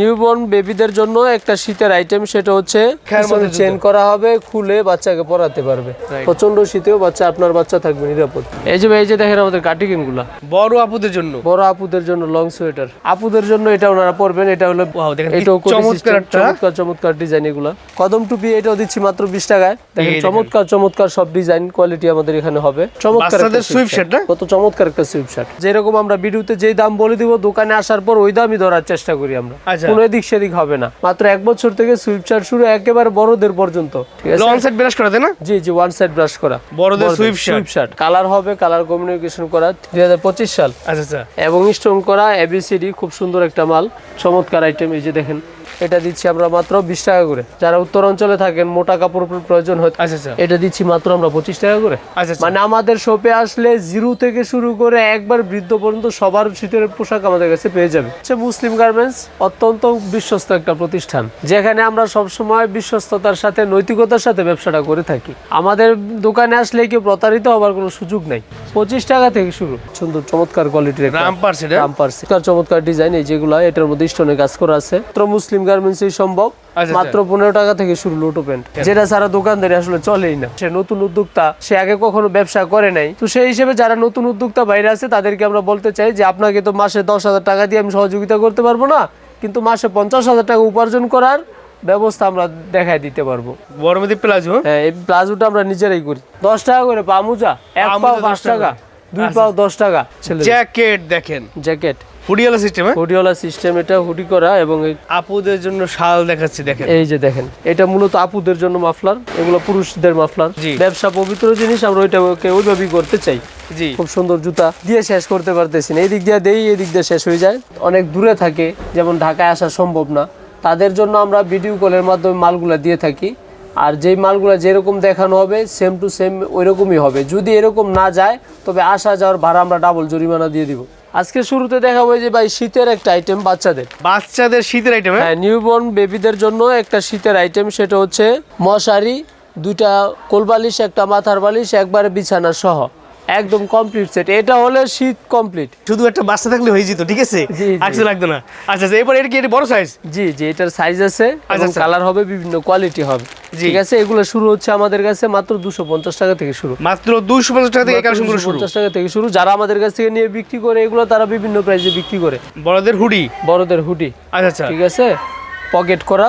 Newborn বেবিদের জন্য একটা শীতের আইটেম সেটা হচ্ছে। চেন করা হবে খুলে বাচ্চাকে পরাতে পারবে। প্রচণ্ড শীতেও বাচ্চা আপনার বাচ্চা থাকবে নিরাপদ। এই যে এই যে দেখেন আমাদের কাটিকেনগুলা। বড় আপুদের জন্য। বড় আপুদের জন্য লং সোয়েটার আপুদের জন্য এটা ওনারা পরবেন এটা হলো এটাও চমৎকার চমৎকার চমৎকার ডিজাইন এগুলা। কদম টুপি এটাও দিচ্ছি মাত্র বিশ টাকায়। দেখেন চমৎকার চমৎকার সব ডিজাইন কোয়ালিটি আমাদের এখানে হবে। চমৎকার? কত চমৎকার একটা সুইপ শার্ট যেরকম আমরা ভিডিওতে যেই দাম বলে দিব দোকানে আসার পর ওই দামই ধরার চেষ্টা করি আমরা। আচ্ছা। কোনো এদিক সেদিক হবে না। মাত্র এক বছর থেকে সুইপ শার্ট শুরু একেবারে বড়দের পর্যন্ত ঠিক আছে? লং সাইড ব্রাশ করা তাই না? জি জি ওয়ান সাইড ব্রাশ করা। বড়দের। সুইপ শার্ট কালার হবে কালার কমিউনিকেশন করা দুই হাজার পঁচিশ সাল। আচ্ছা আচ্ছা। এবং স্টোন করা এবিসিডি খুব সুন্দর একটা মাল। চমৎকার আইটেম এই যে দেখেন। এটা দিচ্ছি আমরা মাত্র বিশ টাকা করে। যারা উত্তর অঞ্চলে থাকেন মোটা কাপড় প্রয়োজন হয় আচ্ছা আচ্ছা। এটা দিচ্ছি মাত্র আমরা পঁচিশ টাকা করে। আচ্ছা মানে আমাদের শপে আসলে জিরো থেকে শুরু করে একবার বৃদ্ধ পর্যন্ত সবার শীতের পোশাক আমাদের কাছে পেয়ে যাবে। মুসলিম গার্মেন্টস অত্যন্ত বিশ্বস্ত একটা প্রতিষ্ঠান যেখানে আমরা সব সময় বিশ্বস্ততার সাথে নৈতিকতার সাথে ব্যবসাটা করে থাকি। আমাদের দোকানে আসলে কেউ প্রতারিত হবার কোনো সুযোগ নাই। পঁচিশ টাকা থেকে শুরু। সুন্দর চমৎকার কোয়ালিটির চমৎকার চমৎকার ডিজাইন এই যেগুলো এটার মধ্যে স্টোনের কাজ করা আছে। মাত্র মুসলিম গার্মেন্টস সম্ভব। আচ্ছা, মাত্র পনেরো টাকা থেকে শুরু লোটো প্যান্ট। যেটা সারা দোকানদারি আসলে চলেই না। সে নতুন উদ্যোক্তা সে আগে কখনো ব্যবসা করে নাই। তো সেই হিসেবে যারা নতুন উদ্যোক্তা বাইরে আছে তাদেরকে আমরা বলতে চাই যে আপনাকে তো মাসে দশ হাজার টাকা দিয়ে আমি সহযোগিতা করতে পারব না কিন্তু মাসে পঞ্চাশ হাজার টাকা উপার্জন করার ব্যবস্থা আমরা দেখায় দিতে পারব। বড় প্লাজো? হ্যাঁ এই প্লাজোটা আমরা নিজেরাই করি। দশ টাকা করে পা মোজা এক পাও পাঁচ টাকা। টাকা দুই পাও দশ টাকা ছেলে জ্যাকেট দেখেন। জ্যাকেট। হুডিওয়ালা সিস্টেম হুডিওয়ালা সিস্টেম এটা হুডি করা এবং আপুদের জন্য শাল দেখাচ্ছি দেখেন। এই যে দেখেন এটা মূলত আপুদের জন্য মাফলার এগুলো পুরুষদের মাফলার। ব্যবসা পবিত্র জিনিস আমরা ওইটাকে ওইভাবেই করতে চাই। জি। খুব সুন্দর জুতা দিয়ে শেষ করতে পারতেছি না। এই দিক দিয়ে দেই এই দিক দিয়ে শেষ হয়ে যায়। অনেক দূরে থাকে যেমন ঢাকায় আসা সম্ভব না। তাদের জন্য আমরা ভিডিও কলের মাধ্যমে মালগুলা দিয়ে থাকি। আর যেই মালগুলা যেরকম দেখানো হবে সেম টু সেম ওইরকমই হবে। যদি এরকম না যায় তবে আসা যাওয়ার ভাড়া আমরা ডাবল জরিমানা দিয়ে দিব। আজকে শুরুতে দেখাবো যে ভাই শীতের একটা আইটেম বাচ্চাদের। বাচ্চাদের শীতের আইটেম হ্যাঁ? নিউবর্ন বেবিদের জন্য একটা শীতের আইটেম সেটা হচ্ছে মশারি দুইটা কোলবালিশ একটা মাথার বালিশ একবারে বিছানা সহ। একদম কমপ্লিট সেট এটা হলে শীত কমপ্লিট শুধু একটা বাচ্চা থাকলে হয়ে যেত ঠিক আছে? কিছু লাগতো না। আচ্ছা আচ্ছা এরপর এটা কি এটা বড় সাইজ জি জি এটার সাইজ আছে এবং আচ্ছা। কালার হবে বিভিন্ন কোয়ালিটি হবে। ঠিক আছে? এগুলো শুরু হচ্ছে আমাদের কাছে মাত্র দুশো পঞ্চাশ টাকা থেকে শুরু। মাত্র দুইশো পঞ্চাশ টাকা থেকে শুরু। পঞ্চাশ টাকা থেকে শুরু। যারা আমাদের কাছ থেকে নিয়ে বিক্রি করে এগুলো তারা বিভিন্ন প্রাইসে বিক্রি করে। বড়দের হুডি বড়দের হুডি আচ্ছা আচ্ছা। ঠিক আছে? পকেট করা।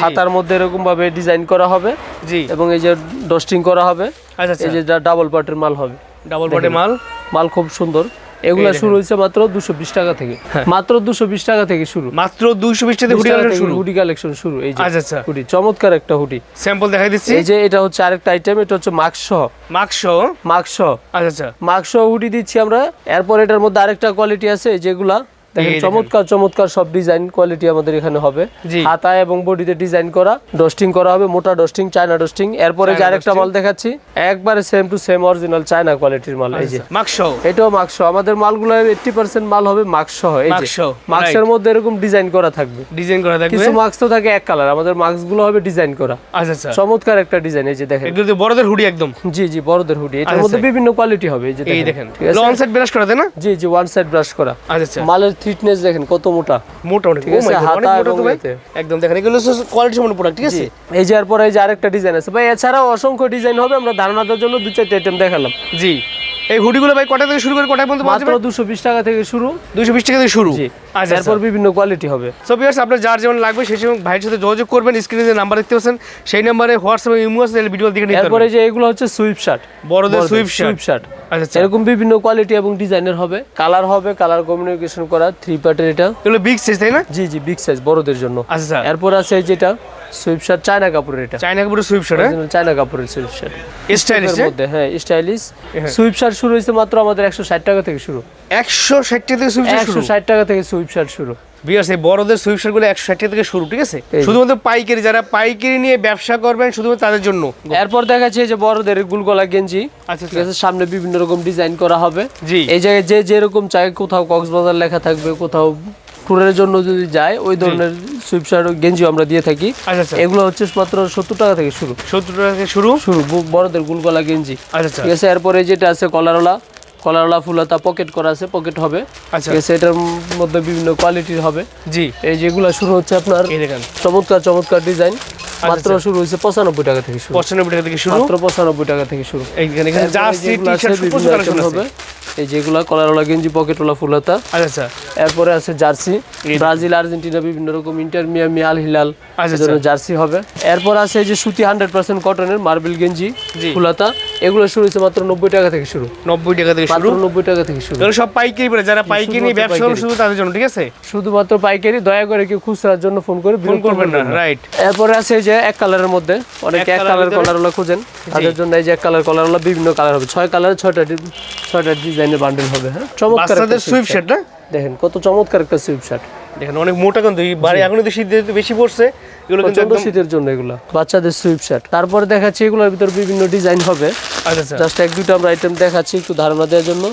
হাতার মধ্যে এরকম ভাবে ডিজাইন করা হবে। জি। এবং এই যে ডস্টিং করা হবে। আচ্ছা আচ্ছা। এই যে ডাবল পার্টের মাল হবে। ডাবল বডি মাল? মাল খুব সুন্দর। এগুলা শুরু হয়েছে মাত্র দুশো বিশ টাকা থেকে। হ্যাঁ। মাত্র দুশো বিশ টাকা থেকে শুরু। মাত্র দুশো বিশ টাকা শুরু। হুডি কালেকশন শুরু। এই যে আচ্ছা আচ্ছা। হুডি চমৎকার একটা হুডি। স্যাম্পল দেখাই দিচ্ছি। এই যে এটা হচ্ছে আরেকটা আইটেম এটা হচ্ছে মাক্স মাক্স মাক্স আচ্ছা আচ্ছা। হুডি দিচ্ছি আমরা। এরপর এটার মধ্যে আরেকটা কোয়ালিটি আছে যেগুলা দেখেন। চমৎকার চমৎকার সব ডিজাইন কোয়ালিটি আমাদের এখানে হবে। হাতা এবং বডিতে ডিজাইন করা ডস্টিং করা হবে মোটা ডস্টিং চায়না ডস্টিং এরপরে যে আরেকটা মাল দেখাচ্ছি একবারে same to same original China কোয়ালিটির মাল এই যে। মাক্স এটাও মাক্স আমাদের মালগুলো এইটটি পার্সেন্ট মাল হবে সহ এই যে। মাক্স, মাক্সের মধ্যে এরকম ডিজাইন করা থাকবে। ডিজাইন করা থাকবে? কিছু মাক্স তো থাকে এক কালার আমাদের মাক্সগুলো হবে ডিজাইন করা। আচ্ছা আচ্ছা। চমৎকার একটা ডিজাইন এই যে দেখেন। তো বড়দের হুডি একদম। জি জি বড়দের হুডি এটার আচ্ছা, মধ্যে আচ্ছা। বিভিন্ন কোয়ালিটি হবে এই যে দেখেন। লং সাইড ব্রাশ করা তাই না? জি জি ওয়ান সাইড ব্রাশ করা। আচ্ছা আচ্ছা। মালের থিকনেস দেখেন কত মোটা। মোটামুটি ঠিক Oh আছে, হাতা মোটা এবং তো ভাই। একদম দেখেন এগুলো কোয়ালিটি সম্পন্ন প্রোডাক্ট ঠিক আছে? এই যে এরপর এই যে আরেকটা ডিজাইন আছে। ভাই এছাড়াও অসংখ্য ডিজাইন হবে আমরা ধারণা দেওয়ার জন্য দু চারটে আইটেম দেখালাম। জি। এই হুডিগুলো ভাই কটা থেকে শুরু করে কটা পর্যন্ত পাওয়া মাত্র যাবে দুশো বিশ টাকা থেকে শুরু। দুইশো বিশ টাকা থেকে শুরু? জি। আচ্ছা এরপর বিভিন্ন কোয়ালিটি হবে। সো ভিউয়ার্স আপনার যার যেমন লাগবে সেই সময় ভাইয়ের সাথে যোগাযোগ করবেন স্ক্রিনে যে নাম্বার দেখতে পাচ্ছেন সেই নাম্বারে হোয়াটসঅ্যাপে ইমো আছে ভিডিও দিকে নিতে এরপরে পারবেন যে এগুলো হচ্ছে সুইপ শার্ট বড়দের শার্ট সুইপ শার্ট আচ্ছা আচ্ছা। এরকম বিভিন্ন কোয়ালিটি এবং ডিজাইনের হবে। কালার হবে কালার কমিউনিকেশন করা থ্রি পার্টের এটা। এগুলো বিগ সাইজ তাই না? জি জি বিগ সাইজ বড়দের জন্য। আচ্ছা আচ্ছা। এরপর আছে এই যেটা সুইপ শার্ট চায়না কাপড়ের এটা। চাইনা কাপড়ের সুইফট হ্যাঁ? চায়না কাপড়ের সুইপ শার্ট। স্টাইলিশ মধ্যে হ্যাঁ স্টাইলিশ হ্যাঁ। শুরু হয়েছে মাত্র আমাদের একশো ষাট টাকা থেকে শুরু। একশো ষাট টাকা থেকে সুইফট শার্ট একশো শুরু ষাট টাকা থেকে সুইপ শুরু। এই বড়দের সুইফট শার্টগুলো একশো ষাট টাকা থেকে শুরু ঠিক আছে? শুধুমাত্র পাইকারি যারা পাইকারি নিয়ে ব্যবসা করবেন শুধুমাত্র তাদের জন্য। এরপর দেখাচ্ছে এই যে বড়দের গুলগলা গেঞ্জি। আচ্ছা। ঠিক আছে সামনে বিভিন্ন রকম ডিজাইন করা হবে। জি। এই জায়গায় যে যেরকম চাই কোথাও কক্সবাজার লেখা থাকবে কোথাও ট্যুরের জন্য যদি যায় ওই ধরনের সুইপ শার্ট গেঞ্জিও আমরা দিয়ে থাকি। আচ্ছা আচ্ছা। এগুলো হচ্ছে মাত্র সত্তর টাকা থেকে শুরু। সত্তর টাকা থেকে শুরু? শুরু বড়দের গুলগলা গেঞ্জি। আচ্ছা ঠিক আছে এরপরে যেটা আছে কলারওয়ালা। কলারওয়ালা ফুলাতা পকেট করা আছে পকেট হবে। আচ্ছা। ঠিক আছে এটার মধ্যে বিভিন্ন কোয়ালিটির হবে। জি। এই যেগুলো শুরু হচ্ছে আপনার চমৎকার চমৎকার ডিজাইন মাত্র শুরু হয়েছে পঁচানব্বই টাকা থেকে শুরু। পঁচানব্বই টাকা থেকে শুরু? মাত্র পঁচানব্বই টাকা থেকে শুরু। এখানে হবে। এই যেগুলা কলারওয়ালা গেঞ্জি পকেটওয়ালা ফুলাতা। আচ্ছা আচ্ছা। এরপরে আছে জার্সি। ব্রাজিল আর্জেন্টিনা বিভিন্ন রকম ইন্টার মিয়ামি আল হিলাল আচ্ছা, জার্সি হবে। এরপর আছে এই যে সুতি হান্ড্রেড পার্সেন্ট কটনের মার্বেল গেঞ্জি। ফুলাতা। এগুলো শুরু হয়েছে মাত্র নব্বই টাকা থেকে শুরু। নব্বই টাকা থেকে শুরু? নব্বই টাকা থেকে শুরু। সব পাইকারি পড়ে যারা পাইকারি ব্যবসা। শুধু তাদের জন্য ঠিক আছে? শুধুমাত্র পাইকারি। দয়া করে কেউ খুচরার জন্য ফোন করে ফোন করবেন না রাইট এরপরে আছে এই যে এক কালারের মধ্যে অনেকে এক কালার? কলারওয়ালা খুঁজেন। তাদের জন্য এই যে এক কালার কলারওয়ালা বিভিন্ন কালার হবে। ছয় কালার ছয়টা ছয়টা ডিজাইনের বান্ডেল হবে হ্যাঁ? চমৎকার সুইপ শার্ট না? দেখেন কত চমৎকার একটা সুইপ শার্ট দেখেন অনেক মোটা কিন্তু বাড়ি এখন তো শীত বেশি পড়ছে। এগুলো কিন্তু একদম শীতের জন্য এগুলো। বাচ্চাদের সুইপ শার্ট তারপরে দেখাচ্ছি এগুলোর ভিতর বিভিন্ন ডিজাইন হবে। আচ্ছা আচ্ছা। জাস্ট এক দুটো আমরা আইটেম দেখাচ্ছি একটু ধারণা দেওয়ার জন্য।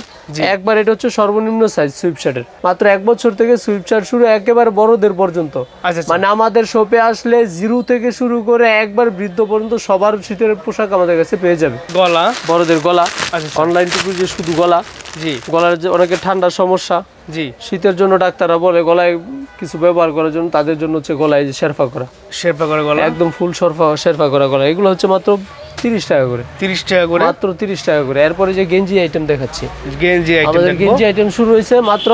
একবার এটা হচ্ছে সর্বনিম্ন সাইজ সুইপ শার্টের মাত্র এক বছর থেকে সুইপ শার্ট শুরু একেবারে বড়দের পর্যন্ত। আচ্ছা আচ্ছা। মানে আমাদের শপে আসলে জিরো থেকে শুরু করে একবার বৃদ্ধ পর্যন্ত সবার শীতের পোশাক আমাদের কাছে পেয়ে যাবে। গলা? বড়দের গলা। আচ্ছা অনলাইন টুকু যে শুধু গলা জি। গলার যে অনেকের ঠান্ডার সমস্যা জি। শীতের জন্য ডাক্তাররা বলে গলায় কিছু ব্যবহার করার জন্য তাদের জন্য হচ্ছে গলায় যে শেরফা করা। শেরপা করে গলা? একদম ফুল সরফা শেরফা করা গলা। এগুলো হচ্ছে মাত্র তিরিশ টাকা করে। তিরিশ টাকা করে? মাত্র তিরিশ টাকা করে। এরপরে যে গেঞ্জি আইটেম দেখাচ্ছি। গেঞ্জি আইটেম আমাদের গেঞ্জি আইটেম শুরু হয়েছে মাত্র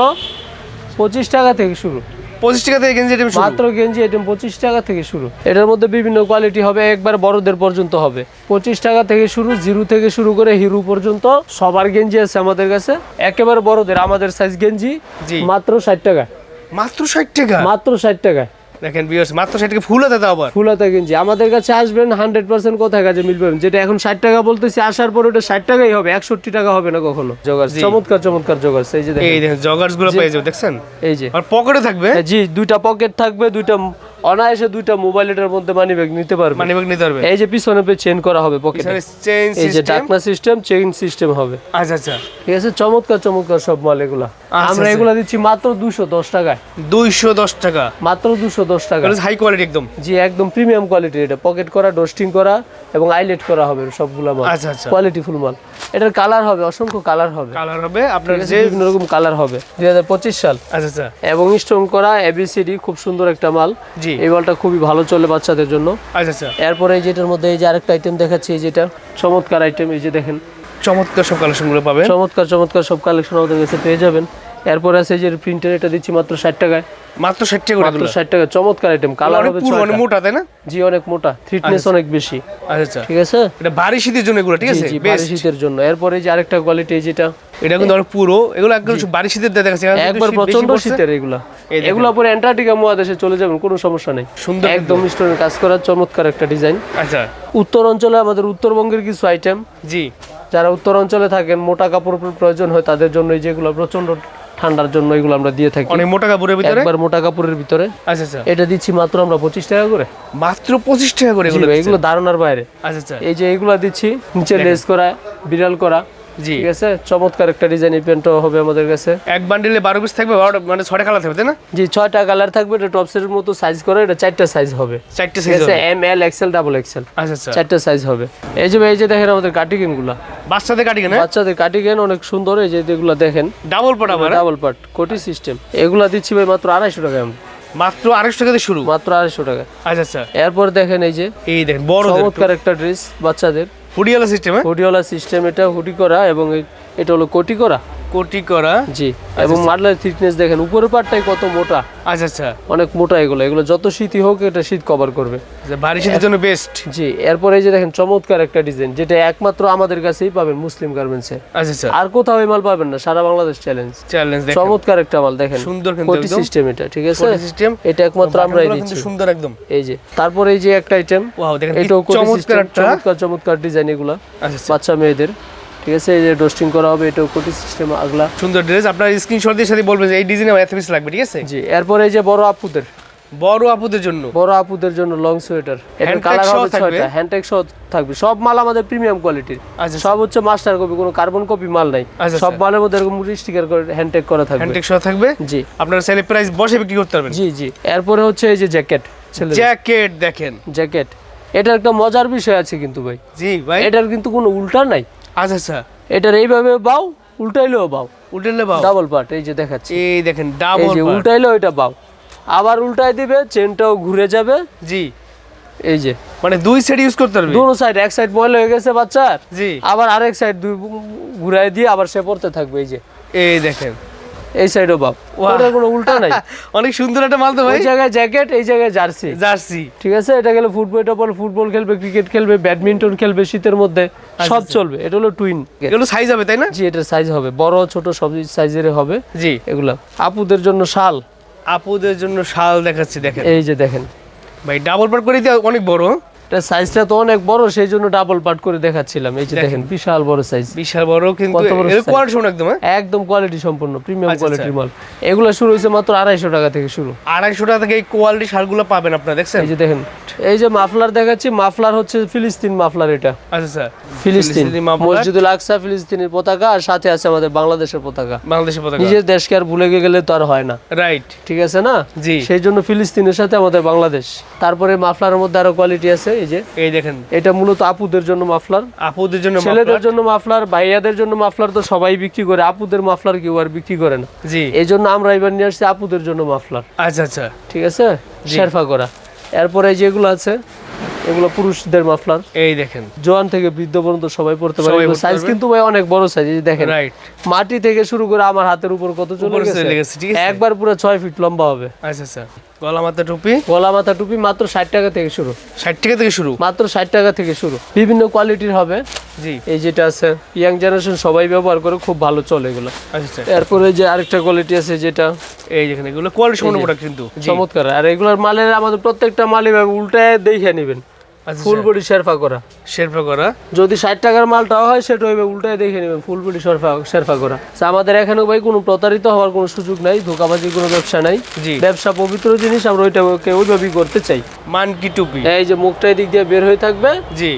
পঁচিশ টাকা থেকে শুরু। পঁচিশ টাকা থেকে গেঞ্জি আইটেম মাত্র গেঞ্জি আইটেম পঁচিশ টাকা থেকে শুরু। এটার মধ্যে বিভিন্ন কোয়ালিটি হবে একবার বড়দের পর্যন্ত হবে। পঁচিশ টাকা থেকে শুরু জিরো থেকে শুরু করে হিরো পর্যন্ত সবার গেঞ্জি আছে আমাদের কাছে। একেবারে বড়দের আমাদের সাইজ গেঞ্জি মাত্র ষাট টাকা। মাত্র ষাট টাকা? মাত্র ষাট টাকা। দেখেন বিয়ার্স মাত্র ষাট টাকা ফুল হাতে দাও আবার। ফুলাতা কিনছি। আমাদের কাছে আসবেন হান্ড্রেড পার্সেন্ট কোথায় কাজে মিলবে? যেটা এখন ষাট টাকা বলতেছি আসার পর ওটা ষাট টাকাই হবে একষট্টি টাকা হবে না কখনো। জগার চমৎকার চমৎকার জগার এই যে দেখেন, এই দেখেন জগার্সগুলো পেয়ে যাবে দেখছেন? এই যে। আর পকেটে থাকবে? হ্যাঁ, জি দুইটা পকেট থাকবে দুইটা অনায়াসে দুইটা মোবাইল এটার মধ্যে মানি ব্যাগ নিতে পারবে। মানি ব্যাগ নিতে পারবে। এই যে পিছনে পে চেন করা হবে পকেটে চেইন এই যে সিস্টেম ডাকনা সিস্টেম চেইন সিস্টেম হবে। আচ্ছা আচ্ছা। ঠিক আছে? চমৎকার চমৎকার সব মাল এগুলা। আমরা আচ্ছা। এগুলা দিচ্ছি মাত্র দুশো দশ টাকায়। দুইশো দশ টাকা। মাত্র দুশো দশ টাকা। হাই কোয়ালিটি একদম। জি একদম প্রিমিয়াম কোয়ালিটি এটা। পকেট করা ডোস্টিং করা এবং আইলেট করা হবে সবগুলা মাল। আচ্ছা আচ্ছা। কোয়ালিটি ফুল মাল। এটার কালার হবে অসংখ্য কালার হবে। কালার হবে আপনার যে বিভিন্ন রকম কালার হবে। দুই হাজার পঁচিশ সাল। আচ্ছা আচ্ছা। এবং স্টোন করা এবিসিডি খুব সুন্দর একটা মাল। জি। এই বলটা খুবই ভালো চলে বাচ্চাদের জন্য। আচ্ছা আচ্ছা। এরপরে এই যেটার মধ্যে এই যে আরেকটা আইটেম দেখাচ্ছি এই যেটা চমৎকার আইটেম এই যে দেখেন। চমৎকার সব কালেকশনগুলো পাবেন। চমৎকার চমৎকার সব কালেকশন আমাদের কাছে পেয়ে যাবেন। এরপরে আছে যে প্রিন্টার এটা দিচ্ছি মাত্র ষাট টাকায়। মাত্র ষাট টাকা মাত্র ষাট টাকা চমৎকার আইটেম কালার হবে অনেক মোটা তাই না? জি অনেক মোটা থ্রিটনেস অনেক বেশি। আচ্ছা আচ্ছা। ঠিক আছে? এটা ভারী শীতের জন্য এগুলো ঠিক আছে? ভারী শীতের জন্য। এরপরে এই যে আরেকটা কোয়ালিটি যেটা। এটা কিন্তু অনেক পুরো এগুলো একদম ভারী শীতের দেখা যাচ্ছে একবার প্রচণ্ড শীতের এগুলা। এগুলা পরে অ্যান্টার্কটিকা মহাদেশে চলে যাবেন কোনো সমস্যা নেই। সুন্দর একদম স্টোনের কাজ করা চমৎকার একটা ডিজাইন আচ্ছা। উত্তর অঞ্চলে আমাদের উত্তরবঙ্গের কিছু আইটেম জি। যারা উত্তর অঞ্চলে থাকেন মোটা কাপড় প্রয়োজন হয় তাদের জন্য এই যেগুলো প্রচণ্ড ঠান্ডার জন্য এগুলো আমরা দিয়ে থাকি। অনেক মোটা কাপড়ের ভিতরে? একবার মোটা কাপড়ের ভিতরে। আচ্ছা আচ্ছা। এটা দিচ্ছি মাত্র আমরা পঁচিশ টাকা করে। মাত্র পঁচিশ টাকা করে এগুলো এগুলো ধারণার বাইরে। আচ্ছা আচ্ছা। এই যে এগুলো দিচ্ছি নিচে লেস করা বিড়াল করা। ঠিক আছে? চমৎকার একটা ডিজাইন এই প্যান্টও হবে আমাদের কাছে। এক বান্ডিলে বারো পিস থাকবে মানে ছয়টা কালার থাকবে তাই না? জি ছয়টা কালার থাকবে এটা টপসের মতো সাইজ করে এটা চারটা সাইজ হবে। চারটে সাইজ আছে? M L XL double XL আচ্ছা আচ্ছা। চারটা সাইজ হবে। এই যে এই যে দেখেন আমাদের কাটিকেনগুলা। বাচ্চাদের কাটি কেনা বাচ্চাদের কাটিকেন অনেক সুন্দর এই যে এগুলো দেখেন। ডাবল পট আবার হ্যাঁ? ডাবল পার্ট কোটি সিস্টেম এগুলা দিচ্ছি ভাই মাত্র আড়াইশো টাকা মাত্র আড়াইশো টাকা শুরু? মাত্র আড়াইশো টাকা আচ্ছা আচ্ছা। এরপর দেখেন এই যে এই দেখেন বড় চমৎকার একটা ড্রেস বাচ্চাদের। হুডিওয়ালা সিস্টেম হুডিওয়ালা সিস্টেম এটা হুডি করা এবং এটা হলো কোটি করা। কোটি করা। জি এবং মাডলার থিকনেস দেখেন উপরের পার্টটাই কত মোটা। আচ্ছা আচ্ছা। অনেক মোটা এগুলো। এগুলো যত শীতই হোক এটা শীত কভার করবে। আচ্ছা, ভারী শীতের জন্য বেস্ট জি এরপরে এই যে দেখেন চমৎকার একটা ডিজাইন যেটা একমাত্র আমাদের কাছেই পাবেন মুসলিম গার্মেন্টসে আচ্ছা আচ্ছা। আর কোথাও এই মাল পাবেন না সারা বাংলাদেশ চ্যালেঞ্জ চ্যালেঞ্জ দেখেন। চমৎকার একটা মাল দেখেন। সুন্দর কিন্তু কোটি সিস্টেম এটা ঠিক আছে? সিস্টেম এটা একমাত্র আমরাই দিচ্ছি। সুন্দর একদম। এই যে তারপরে এই যে একটা আইটেম ওয়াও দেখেন কি এটাও চমৎকার চমৎকার চমৎকার ডিজাইন এগুলা আচ্ছা আচ্ছা। বাচ্চা মেয়েদের। ঠিক আছে এই যে ডোস্টিং করা হবে এটাও কোটি সিস্টেম আগলা। সুন্দর ড্রেস আপনার স্ক্রিনশট দিয়ে সাথে বলবেন যে এই ডিজাইনে আমার এত পিস লাগবে ঠিক আছে? জি এরপরে এই যে বড় আপুদের। বড় আপুদের জন্য। বড় আপুদের জন্য লং সোয়েটার এটার কালার হবে? ছয়টা। হ্যান্ডটেক সহ থাকবে। সব মাল আমাদের প্রিমিয়াম কোয়ালিটির আচ্ছা সব হচ্ছে মাস্টার কপি কোনো কার্বন কপি মাল নাই। আচ্ছা, সব আচ্ছা। মালের মধ্যে এরকম স্টিকার করে হ্যান্ডটেক করা থাকবে। হ্যান্ডটেক সহ থাকবে? জি। আপনারা চাইলে প্রাইস বসে বিক্রি করতে পারবেন। জি জি। এরপরে হচ্ছে এই যে জ্যাকেট জ্যাকেট দেখেন। জ্যাকেট এটার একটা মজার বিষয় আছে কিন্তু ভাই। জি ভাই। এটার কিন্তু কোনো উল্টা নাই। আচ্ছা আচ্ছা। এটার এইভাবে বাও উল্টাইলেও বাউ। উল্টাইলে বাও ডাবল পার্ট এই যে দেখাচ্ছি। এই দেখেন এই ডাবল যে উল্টাইলেও এটা বাউ। আবার উল্টাই দিবে চেনটাও ঘুরে যাবে। জি। এই যে। মানে দুই সাইড ইউজ করতে পারবে? দুটো সাইড এক সাইড বয়েল হয়ে গেছে বাচ্চার। জি। আবার আরেক সাইড দুই ঘুরাই দিয়ে আবার সে পড়তে থাকবে এই যে। এই দেখেন। এই সাইডও বাপ। ওটার কোনো উল্টা নাই। অনেক সুন্দর একটা মাল তো ভাই। জায়গায় জ্যাকেট এই জায়গায় জার্সি জার্সি ঠিক আছে? এটা গেলে ফুটবল এটা বল ফুটবল খেলবে ক্রিকেট খেলবে ব্যাডমিন্টন খেলবে শীতের মধ্যে সব চলবে। এটা হলো টুইন এগুলো সাইজ হবে তাই না? জি এটার সাইজ হবে। বড় ছোট সব সাইজের হবে। জি। এগুলা। আপুদের জন্য শাল। আপুদের জন্য শাল দেখাচ্ছি দেখেন। এই যে দেখেন। ভাই ডাবল পার করে দিয়ে অনেক বড়। এটা সাইজটা তো অনেক বড় সেই জন্য ডাবল পার্ট করে দেখাচ্ছিলাম। এই যে দেখেন বিশাল বড় সাইজ বিশাল বড় কিন্তু কত বড় এর size? কোয়ালিটি একদম? একদম কোয়ালিটি সম্পন্ন প্রিমিয়াম আচ্ছা, কোয়ালিটির মাল। এগুলো শুরু হয়েছে মাত্র আড়াইশো টাকা থেকে শুরু। আড়াইশো টাকা থেকে এই কোয়ালিটি শালগুলো পাবেন আপনারা দেখছেন? এই যে দেখেন এই যে মাফলার দেখাচ্ছি মাফলার হচ্ছে ফিলিস্তিন মাফলার এটা। আচ্ছা স্যার ফিলিস্তিনি মসজিদুল আকসা ফিলিস্তিনের পতাকা আর সাথে আছে আমাদের বাংলাদেশের পতাকা। বাংলাদেশের পতাকা। নিজের দেশকে আর ভুলে গেলে তো আর হয় না। রাইট ঠিক আছে না? জি। সেই জন্য ফিলিস্তিনের সাথে আমাদের বাংলাদেশ। তারপরে মাফলারের মধ্যে আরও কোয়ালিটি আছে। এই যে। এই দেখেন। এটা মূলত আপুদের জন্য মাফলার। আপুদের জন্য ছেলেদের জন্য মাফলার ভাইয়াদের জন্য মাফলার তো সবাই বিক্রি করে আপুদের মাফলার কেউ আর বিক্রি করে না। জি। এই জন্য আমরা এবার নিয়ে আসছি আপুদের জন্য মাফলার। আচ্ছা আচ্ছা। ঠিক আছে? শেরফা করা। এরপরে যেগুলো আছে এগুলো পুরুষদের মাফলার। এই দেখেন। জোয়ান থেকে বৃদ্ধ পর্যন্ত সবাই পড়তে পারে। সাইজ কিন্তু ভাই অনেক বড় সাইজ এই দেখেন। রাইট মাটি থেকে শুরু করে আমার হাতের উপর কত চলে গেছে। একবার পুরো ছয় ফিট লম্বা হবে। আচ্ছা আচ্ছা। গলা মাথা টুপি? গলা মাথা টুপি মাত্র ষাট টাকা থেকে শুরু। ষাট টাকা থেকে শুরু? মাত্র ষাট টাকা থেকে শুরু। বিভিন্ন কোয়ালিটির হবে। জি। এই যেটা আছে ইয়াং জেনারেশন সবাই ব্যবহার করে খুব ভালো চলে এগুলো। আচ্ছা আচ্ছা। এরপরে যে আরেকটা কোয়ালিটি আছে যেটা এই দেখেন এগুলো কোয়ালিটি সম্পন্ন প্রোডাক্ট কিন্তু। চমৎকার। আর এগুলোর মালের আমাদের প্রত্যেকটা মালই উল্টায় দেখে নেবেন। আচ্ছা ফুল বডি শেরফা করা। শেরফা করা? যদি ষাট টাকার মালটাও হয় সেটা হইবে উল্টায় দেখে নেবেন ফুল বডি শেরফা শেরফা করা। আমাদের এখানে ভাই কোনো প্রতারিত হওয়ার কোনো সুযোগ নাই ধোকাবাজির কোনো ব্যবসা নাই। জি। ব্যবসা পবিত্র জিনিস আমরা ওইটাকে ওইভাবেই করতে চাই। মানকি টুপি। এই যে মুখটা এদিক দিয়ে বের হয়ে থাকবে। জি।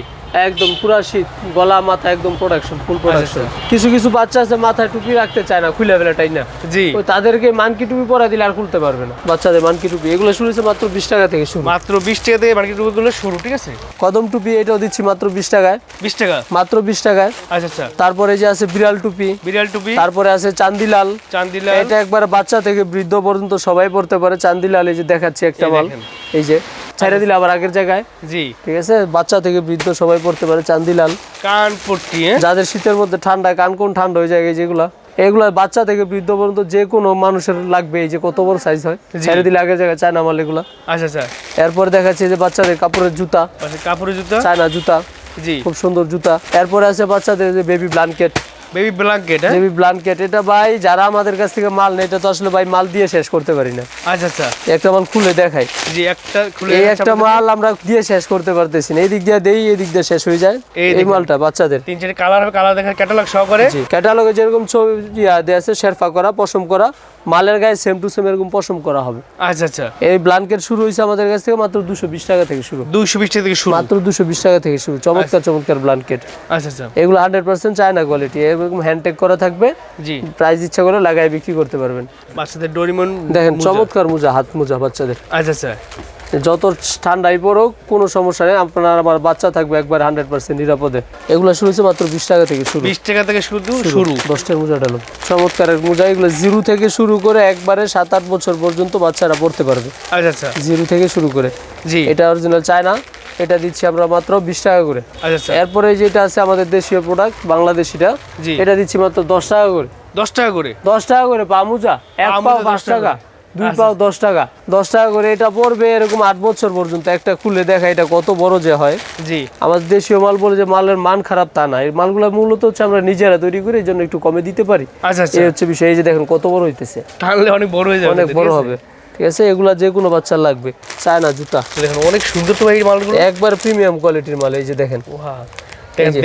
একদম পুরা শীত গলা মাথা একদম প্রোডাকশন ফুল প্রোডাকশন কিছু কিছু বাচ্চা আছে মাথায় টুপি রাখতে চায় না খুলে ফেলাটাই না? জি। ওই তাদেরকে মানকি টুপি পরা দিলে আর খুলতে পারবে না। বাচ্চাদের মানকি টুপি এগুলো শুরু হয়েছে মাত্র বিশ টাকা থেকে শুরু। মাত্র বিশ টাকা থেকে মার্কেট টুপিগুলো শুরু ঠিক আছে? কদম টুপি এটাও দিচ্ছি মাত্র বিশ টাকায়। বিশ টাকা? মাত্র বিশ টাকায়। আচ্ছা আচ্ছা। তারপরে যে আছে বিড়াল টুপি। বিড়াল টুপি। তারপরে আছে চান্দিলাল। চান্দিলা এটা একবার বাচ্চা থেকে বৃদ্ধ পর্যন্ত সবাই পড়তে পারে। চান্দিলাল এই যে দেখাচ্ছি একটা মাল এই যে ছেড়ে দিলে আবার আগের জায়গায়? জি। ঠিক আছে? বাচ্চা থেকে বৃদ্ধ সবাই পড়তে পারে চান্দিলাল। কান পট্টি হ্যাঁ? যাদের শীতের মধ্যে ঠান্ডা কান কোন ঠান্ডা হয়ে যায় যেগুলা? এগুলা বাচ্চা থেকে বৃদ্ধ পর্যন্ত যে কোনো মানুষের লাগবে এই যে কত বড় সাইজ হয়? ছেড়ে দিলে আগের জায়গায় চায়না মাল এগুলা। আচ্ছা আচ্ছা। এরপর দেখাচ্ছে যে বাচ্চাদের কাপড়ের জুতা। পাশে কাপড়ের জুতা? চায়না জুতা। জি। খুব সুন্দর জুতা। এরপরে আছে বাচ্চাদের যে বেবি ব্ল্যাঙ্কেট বেবি ব্ল্যাঙ্কেট হ্যাঁ বেবি ব্ল্যাঙ্কেট এটা ভাই যারা আমাদের কাছ থেকে মাল নেয় এটা তো আসলে ভাই মাল দিয়ে শেষ করতে পারি না। আচ্ছা আচ্ছা। একটা মাল খুলে দেখাই। জি একটা খুলে এই একটা মাল আমরা দিয়ে শেষ করতে পারতেছি না। এই দিক দিয়ে দেই এই দিক দিয়ে শেষ হয়ে যায়। এই মালটা বাচ্চাদের। তিন চারটি কালার হবে কালার দেখার ক্যাটালগ সহকারে। জি ক্যাটালগে যেরকম ছবি দেয়া আছে শেরফা করা পশম করা মালের গায়ে সেম টু সেম এরকম পশম করা হবে। আচ্ছা আচ্ছা। এই ব্ল্যাঙ্কেট শুরু হয়েছে আমাদের কাছ থেকে মাত্র দুশো বিশ টাকা থেকে শুরু। দুইশো বিশ টাকা থেকে শুরু। মাত্র দুশো বিশ টাকা থেকে শুরু। চমৎকার চমৎকার ব্ল্যাঙ্কেট আচ্ছা আচ্ছা। এগুলো হান্ড্রেড পার্সেন্ট চায়না কোয়ালিটি এরকম হ্যান্ডটেক করা থাকবে। জি। প্রাইস ইচ্ছা করে লাগাই বিক্রি করতে পারবেন। বাচ্চাদের ডোরিমন দেখেন চমৎকার মোজা হাত মোজা বাচ্চাদের। আচ্ছা আচ্ছা। যত ঠান্ডাই পড়ুক কোনো সমস্যা নেই। আপনার আমার বাচ্চা থাকবে একবার হান্ড্রেড পার্সেন্ট নিরাপদে। এগুলো শুরু হচ্ছে মাত্র বিশ টাকা থেকে শুরু। বিশ টাকা থেকে শুরু শুরু দশটার মোজা ডালো চমৎকারের মোজা এগুলো জিরো থেকে শুরু করে একবারে সাত আট বছর পর্যন্ত বাচ্চারা পড়তে পারবে। আচ্ছা আচ্ছা। জিরো থেকে শুরু করে। জি। এটা অরিজিনাল চায়না। এটা দিচ্ছি আমরা মাত্র বিশ টাকা করে। আচ্ছা আচ্ছা। এরপরে যেটা আছে আমাদের দেশীয় প্রোডাক্ট বাংলাদেশিটা এটা দিচ্ছি মাত্র দশ টাকা করে। দশ টাকা করে? দশ টাকা করে পা মোজা এক পাও পাঁচ টাকা। দুই পাও দশ টাকা। দশ টাকা করে এটা পড়বে এরকম আট বছর পর্যন্ত। একটা খুলে দেখা এটা কত বড় যে হয়। জি। আমাদের দেশীয় মাল বলে যে মালের মান খারাপ তা না। এই মালগুলো মূলত হচ্ছে আমরা নিজেরা তৈরি করি এই জন্য একটু কমে দিতে পারি। আচ্ছা আচ্ছা। এই হচ্ছে বিষয়। এই যে দেখেন কত বড় হইতেছে। টানলে অনেক বড় হয়ে যাবে অনেক বড় হবে। ঠিক আছে? এগুলো যে কোনো বাচ্চার লাগবে চায়না জুতা। দেখেন অনেক সুন্দর তো এই মালগুলো। একবার প্রিমিয়াম কোয়ালিটির মাল এই যে দেখেন।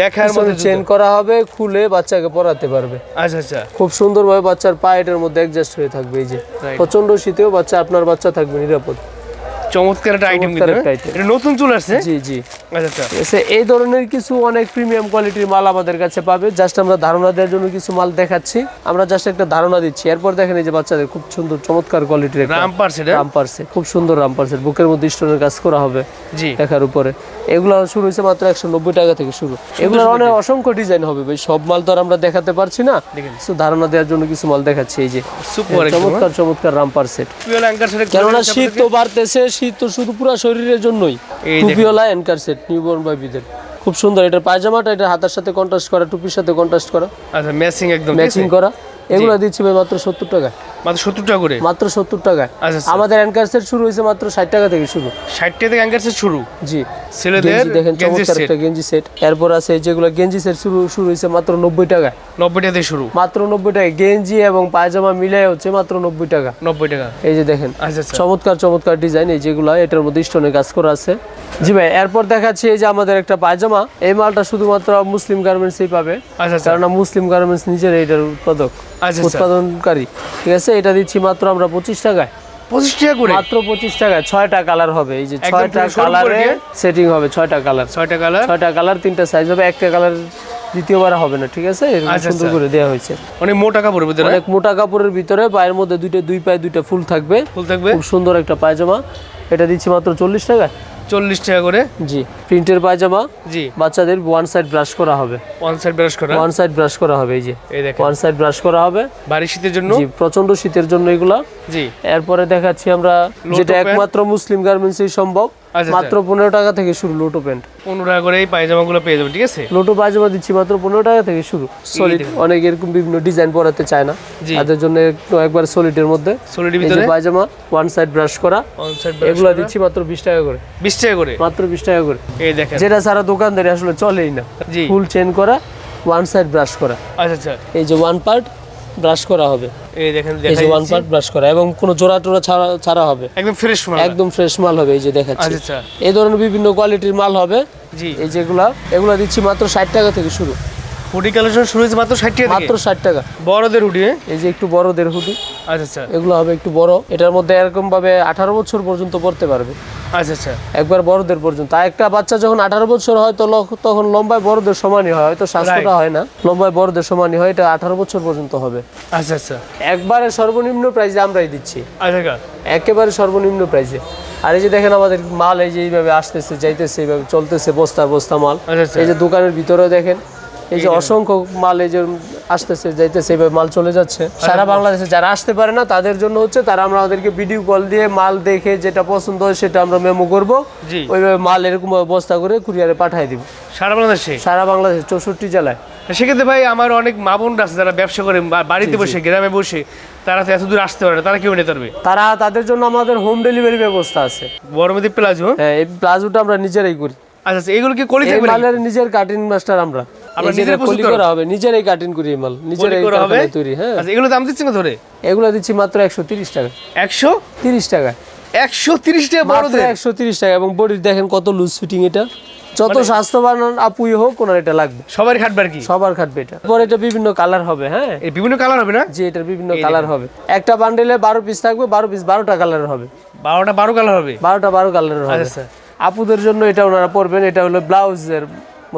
দেখার মধ্যে চেন করা হবে খুলে বাচ্চাকে পরাতে পারবে। আচ্ছা আচ্ছা। খুব সুন্দরভাবে বাচ্চার পায়েটের মধ্যে অ্যাডজাস্ট হয়ে থাকবে এই যে। প্রচণ্ড শীতেও বাচ্চা আপনার বাচ্চা থাকবে নিরাপদ। চমৎকার একটা আইটেম কিন্তু হ্যাঁ? এটা নতুন চলে আসছে? জি জি। আচ্ছা আচ্ছা। এই ধরনের কিছু অনেক প্রিমিয়াম কোয়ালিটির মাল আমাদের কাছে পাবে। জাস্ট আমরা ধারণা দেওয়ার জন্য কিছু মাল দেখাচ্ছি। আমরা জাস্ট একটা ধারণা দিচ্ছি। এরপর দেখেন এই যে বাচ্চাদের খুব সুন্দর চমৎকার কোয়ালিটির রামপার সেটা রামপার সেট খুব সুন্দর রামপার সেট বুকের মধ্যে স্টোনের কাজ করা হবে জি। দেখার উপরে। এগুলো শুরু হয়েছে মাত্র একশো নব্বই টাকা থেকে শুরু। এগুলোর অনেক অসংখ্য ডিজাইন হবে ভাই। সব মাল তো আর আমরা দেখাতে পারছি না। কিছু ধারণা দেওয়ার জন্য কিছু মাল দেখাচ্ছি। এই যে চমৎকার চমৎকার রামপার সেটা কেননা শীত তো বাড়তেছে শীত তো শুধু পুরো শরীরের জন্যই। টুপিওলা অ্যানকার সেট নিউবর্ন বেবিদের খুব সুন্দর এটা পায়জামাটা এটা হাতের সাথে কন্ট্রাস্ট করা টুপির সাথে কন্ট্রাস্ট করা। আচ্ছা ম্যাচিং একদম ম্যাচিং করা। এগুলো দিচ্ছি ভাই মাত্র সত্তর টাকা। মাত্র সত্তর টাকা করে? মাত্র সত্তর টাকায় আচ্ছা আচ্ছা। আমাদের এনকার সেট শুরু হয়েছে মাত্র ষাট টাকা থেকে শুরু। ষাট টাকা থেকে অ্যাঙ্কার সেট শুরু? জি। ছেলেদের দেখেন চমৎকার একটা গেঞ্জি সেট এরপর আছে যেগুলো গেঞ্জি সেট শুরু শুরু হয়েছে মাত্র নব্বই টাকায় নব্বই টাকা থেকে শুরু? মাত্র নব্বই টাকা। গেঞ্জি এবং পায়জামা মিলে হচ্ছে মাত্র নব্বই টাকা। নব্বই টাকা। এই যে দেখেন আচ্ছা চমৎকার চমৎকার ডিজাইন এই যেগুলো এটার মধ্যে স্টোনের কাজ করা আছে। জি ভাই এরপর দেখাচ্ছি এই যে আমাদের একটা পায়জামা। এই মালটা শুধুমাত্র মুসলিম গার্মেন্টসই পাবে। কেননা মুসলিম গার্মেন্টস নিজের এটার উৎপাদক। উৎপাদনকারী ঠিক আছে? এটা দিচ্ছি মাত্র আমরা পঁচিশ টাকায়। পঁচিশ টাকা করে? মাত্র পঁচিশ টাকায়। ছয়টা কালার হবে। এই যে ছয়টা কালারে সেটিং হবে ছয়টা কালার। ছয়টা কালার? ছয়টা কালার তিনটা সাইজ হবে। একটা কালার দ্বিতীয়বার হবে না ঠিক আছে? আচ্ছা, সুন্দর আচ্ছা। করে দেওয়া হয়েছে। অনেক মোটা কাপড়ের ভিতরে? অনেক মোটা কাপড়ের ভিতরে পায়ের মধ্যে দুইটা দুই পায়ে দুইটা ফুল থাকবে। ফুল থাকবে? খুব সুন্দর একটা পায়জামা। এটা দিচ্ছি মাত্র চল্লিশ টাকা চল্লিশ টাকা করে। জি প্রিন্টের পায়জামা জি। বাচ্চাদের ওয়ান সাইড ব্রাশ করা হবে। ওয়ান সাইড ব্রাশ করা? ওয়ান সাইড ব্রাশ করা হবে এই যে। ওয়ান সাইড ব্রাশ করা হবে। বাড়ি শীতের জন্য? জি প্রচণ্ড শীতের জন্য এগুলা। জি। এরপরে দেখাচ্ছি আমরা যেটা একমাত্র মুসলিম গার্মেন্টসই সম্ভব। আচ্ছা, মাত্র পনেরো টাকা থেকে শুরু লোটো প্যান্ট পনেরো টাকা করে এই পায়জামাগুলো পেয়ে যাবেন ঠিক আছে? লোটো পায়জামা দিচ্ছি মাত্র পনেরো টাকা থেকে শুরু। সলিড অনেক এরকম বিভিন্ন ডিজাইন পরাতে চায় না। তাদের জন্য একটু একবার সলিডের মধ্যে। ভিতরে? পায়জামা ওয়ান সাইড ব্রাশ করা। এগুলো দিচ্ছি মাত্র বিশ টাকা করে। বিশ টাকা করে? মাত্র বিশ টাকা করে। এই দেখেন। যেটা সারা দোকানদারি আসলে চলেই না। ফুল চেন করা ওয়ান সাইড ব্রাশ করা। আচ্ছা আচ্ছা। এই যে ওয়ান পার্ট ব্রাশ করা হবে। এই দেখেন এই যে ওয়ান পার্ট ব্রাশ করা এবং কোনো জোড়া টোড়া ছাড়া ছাড়া হবে। একদম ফ্রেশ মাল। একদম ফ্রেশ মাল হবে এই যে দেখাচ্ছি। আচ্ছা এই ধরনের বিভিন্ন কোয়ালিটির মাল হবে। জি। এই যেগুলা এগুলা দিচ্ছি মাত্র ষাট টাকা থেকে শুরু। হুডি কালেকশন শুরু হয়েছে মাত্র ষাট টাকা মাত্র ষাট টাকা। বড়দের হুডি হ্যাঁ? এই যে একটু বড়দের হুডি। আচ্ছা আচ্ছা। এগুলো হবে একটু বড়। এটার মধ্যে এরকম ভাবে আঠারো বছর পর্যন্ত পড়তে পারবে। আচ্ছা আচ্ছা। একবার বড়দের পর্যন্ত। আর একটা বাচ্চা যখন আঠারো বছর হয় তো তখন লম্বায় বড়দের সমানই হয়। হয়তো স্বাস্থ্যটা হয় না। লম্বায় বড়দের সমানই হয়। এটা আঠারো বছর পর্যন্ত হবে। আচ্ছা আচ্ছা। একবারে সর্বনিম্ন প্রাইসে আমরাই দিচ্ছি। আচ্ছা একেবারে সর্বনিম্ন প্রাইসে আর এই যে দেখেন আমাদের মাল এই যে এইভাবে আসতেছে যাইতেছে এইভাবে চলতেছে বস্তা বস্তা মাল। আচ্ছা আচ্ছা। এই যে দোকানের ভিতরেও দেখেন এই যে অসংখ্য মাল এই যে আসতেছে যাইতেছে এইভাবে মাল চলে যাচ্ছে। সারা বাংলাদেশে যারা আসতে পারে না তাদের জন্য হচ্ছে তারা আমরা আমাদেরকে ভিডিও কল দিয়ে মাল দেখে যেটা পছন্দ হয় সেটা আমরা মেমো করব। ওইভাবে মাল এরকম বস্তা করে কুরিয়ারে পাঠিয়ে দিব। সারা বাংলাদেশে? সারা বাংলাদেশ চৌষট্টি জেলায়। সেক্ষেত্রে ভাই আমার অনেক মা বোনরা আছে যারা ব্যবসা করে বাড়িতে বসে গ্রামে বসে তারা তো এত দূর আসতে পারে না তারা কেউ নিতে পারবে? তারা তাদের জন্য আমাদের হোম ডেলিভারি ব্যবস্থা আছে। বড়মেদি প্লাজো হ্যাঁ এই প্লাজোটা আমরা নিজেরাই করি। আচ্ছা আচ্ছা এগুলো কি কলি থাকবে মালের নিজের কাটিং মাস্টার আমরা। আমরা এটা প্রস্তুত কলি করা? হবে নিজেরাই কাটিং করি মাল নিজেরাই করা হবে? তৈরি হ্যাঁ। আচ্ছা এগুলো দাম দিচ্ছেন ধরে এগুলো দিচ্ছি মাত্র একশো তিরিশ টাকা। একশো? তিরিশ টাকা। একশো তিরিশ টাকা মাত্র বড়দের একশো তিরিশ টাকা এবং বডির দেখেন কত লুজ ফিটিং এটা। যত মানে- স্বাস্থ্যবান আপুই হোক ওনার এটা লাগবে। সবার খাটবে আর কি? সবার খাটবে এটা। পর এটা বিভিন্ন কালার হবে হ্যাঁ। এই বিভিন্ন কালার হবে না? যে এটার বিভিন্ন কালার হবে। একটা বান্ডেলে বারো পিস থাকবে বারো পিস বারোটা কালার হবে। বারোটা বারো কালার হবে? বারোটা বারো কালার হবে। আচ্ছা। আপুদের জন্য এটা ওনারা পরবেন এটা হলো ব্লাউজের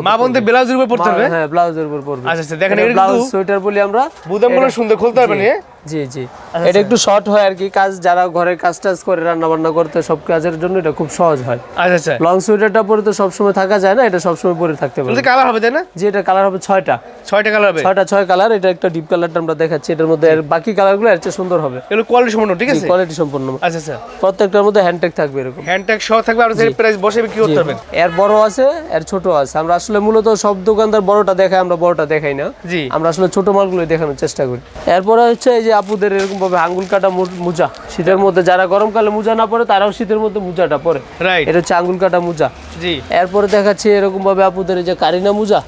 মা বন্ধু ব্লাউজের উপর পড়তে হবে হ্যাঁ ব্লাউজের উপর পরবে। আচ্ছা আচ্ছা দেখেন এটা এটা ব্লাউজ সোয়েটার বলি আমরা বুদামগুলো সুন্দর খুলতে পারবেন হ্যাঁ জি জি। এটা একটু শর্ট হয় আর কি কাজ যারা ঘরে কাজ টাজ করে রান্না বান্না করতে সব কাজের জন্য এটা খুব সহজ হয়। আচ্ছা আচ্ছা। লং সোয়েটারটা পরে তো সবসময় থাকা যায় না এটা সবসময় পরে থাকতে পারবে। কালার হবে তাই না? যে এটা কালার হবে ছয়টা। ছয়টা কালার হবে? ছয়টা ছয় কালার এটা একটা ডিপ কালারটা আমরা দেখাচ্ছি এটার মধ্যে এর বাকি কালারগুলো এর চেয়ে সুন্দর হবে। এগুলো কোয়ালিটি সম্পূর্ণ ঠিক আছে? কোয়ালিটি সম্পন্ন। আচ্ছা আচ্ছা। প্রত্যেকটার মধ্যে হ্যান্ডটেক থাকবে এরকম। হ্যান্ডট্যাগ সহ থাকবে আর প্রাইস বসে বিক্রি করতে পারবেন। এর বড় আছে এর ছোট আছে। আমরা আসলে মূলত সব দোকানদার বড়টা দেখাই আমরা বড়টা দেখাই না। জি। আমরা আসলে ছোট মালগুলো দেখানোর চেষ্টা করি। এরপরে হচ্ছে এই যে আপুদের এরকম ভাবে আঙ্গুল কাটা মোজা। শীতের মধ্যে যারা গরমকালে মোজা না পরে তারাও শীতের মধ্যে মোজাটা পরে। রাইট এটা হচ্ছে আঙ্গুল কাটা মোজা। জি। এরপরে দেখাচ্ছি এরকম ভাবে আপুদের এই যে কারিনা মোজা।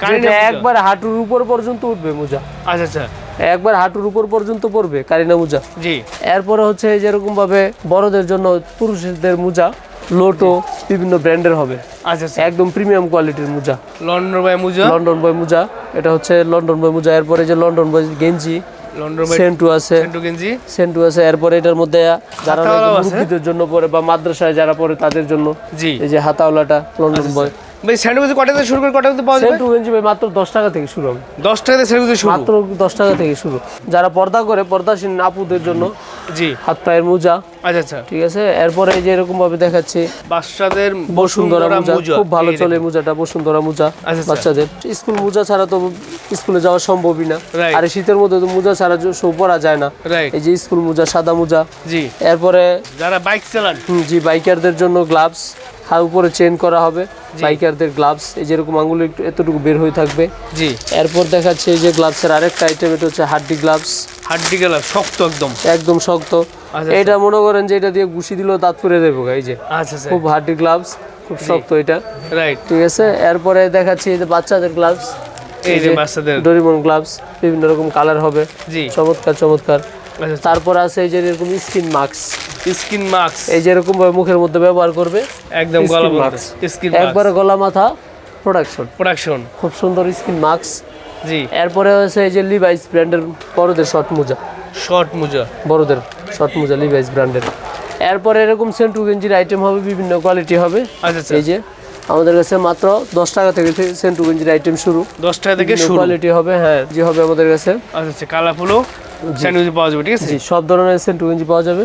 কারিনা যেটা মোজা। একবার হাঁটুর উপর পর্যন্ত উঠবে মোজা। আচ্ছা আচ্ছা। একবার হাঁটুর উপর পর্যন্ত পড়বে কারিনা মোজা। জি। এরপরে হচ্ছে যেরকম ভাবে বড়দের জন্য পুরুষদের মোজা লোটো বিভিন্ন ব্র্যান্ডের হবে। আচ্ছা আচ্ছা। একদম প্রিমিয়াম কোয়ালিটির মোজা। লন্ডন বাই মুজা। লন্ডন বয় মোজা। এটা হচ্ছে লন্ডন বয় মোজা। এরপরে যে লন্ডন বয় গেঞ্জি। সেন্টু আছে। সেন্টু গেঞ্জি। সেন্টু আছে এরপরে এটার মধ্যে যারা? মুরব্বীদের জন্য পরে বা মাদ্রাসায় যারা পড়ে তাদের জন্য জি। এই যে হাতাওয়ালাটা লন্ডন বয়। ভাই কটা থেকে শুরু করে কটা পর্যন্ত পাওয়া যাবে? সেন্টু ভাই মাত্র দশ টাকা থেকে শুরু হবে। দশ টাকা থেকে স্যান্ডু শুরু। মাত্র দশ টাকা থেকে শুরু। যারা পর্দা করে পর্দাসীন আপুদের জন্য জি। হাত পায়ের মোজা আচ্ছা আচ্ছা। ঠিক আছে? এরপরে যে এরকম ভাবে দেখাচ্ছি বাচ্চাদের বসুন্ধরা মোজা খুব ভালো চলে মোজাটা বসুন্ধরা মোজা আচ্ছা। বাচ্চাদের। স্কুল মোজা ছাড়া তো স্কুলে যাওয়া সম্ভবই না। আর শীতের মধ্যে তো মোজা ছাড়া শো পরা যায় না। এই যে স্কুল মোজা সাদা মোজা। জি। এরপরে যারা বাইক চালান। জি বাইকারদের জন্য গ্লাভস হাত উপরে চেন করা হবে বাইকারদের গ্লাভস এই যেরকম আঙ্গুল একটু এতটুকু বের হয়ে থাকবে। জি। এরপর দেখাচ্ছে এই যে গ্লাভসের আরেকটা আইটেম এটা হচ্ছে হাড্ডি গ্লাভস হাড্ডি গেলাম শক্ত একদম। একদম শক্ত। আচ্ছা, এটা মনে করেন যে এটা দিয়ে ঘুষি দিলেও দাঁত ফুরে দেবো এই যে। আচ্ছা স্যার খুব হাড্ডি গ্লাভস খুব শক্ত এটা। রাইট ঠিক আছে? এরপরে দেখাচ্ছি এই যে বাচ্চাদের গ্লাভস এই যে বাচ্চাদের। ডোরিমন গ্লাভস বিভিন্ন রকম কালার হবে। জি। চমৎকার চমৎকার। আচ্ছা তারপর আছে এই যে এরকম স্কিন মাস্ক স্কিন মাস্ক এই যে এরকম ভাবে মুখের মধ্যে ব্যবহার করবে। একদম গলা mask। স্কিন একবারে গলা মাথা প্রোডাকশন প্রোডাকশন খুব সুন্দর স্কিন মাস্ক জি। এরপরে হচ্ছে এই যে লিভাইস ব্র্যান্ডের বড়দের শর্ট মোজা। শর্ট মোজা। বড়দের শর্ট মোজা লিভাইস ব্র্যান্ডের এরপরে এরকম সেন্টু গেঞ্জির আইটেম হবে বিভিন্ন কোয়ালিটি হবে। আচ্ছা আচ্ছা। এই যে আমাদের কাছে মাত্র দশ টাকা থেকে সেন্টু গঞ্জির আইটেম শুরু। দশ টাকা থেকে শুরু। কোয়ালিটি হবে হ্যাঁ যে হবে আমাদের কাছে। আচ্ছা আচ্ছা কালারফুলও স্যান্ডউইচ পাওয়া যাবে ঠিক আছে? সব ধরনের সেন্টু গেঞ্জি পাওয়া যাবে।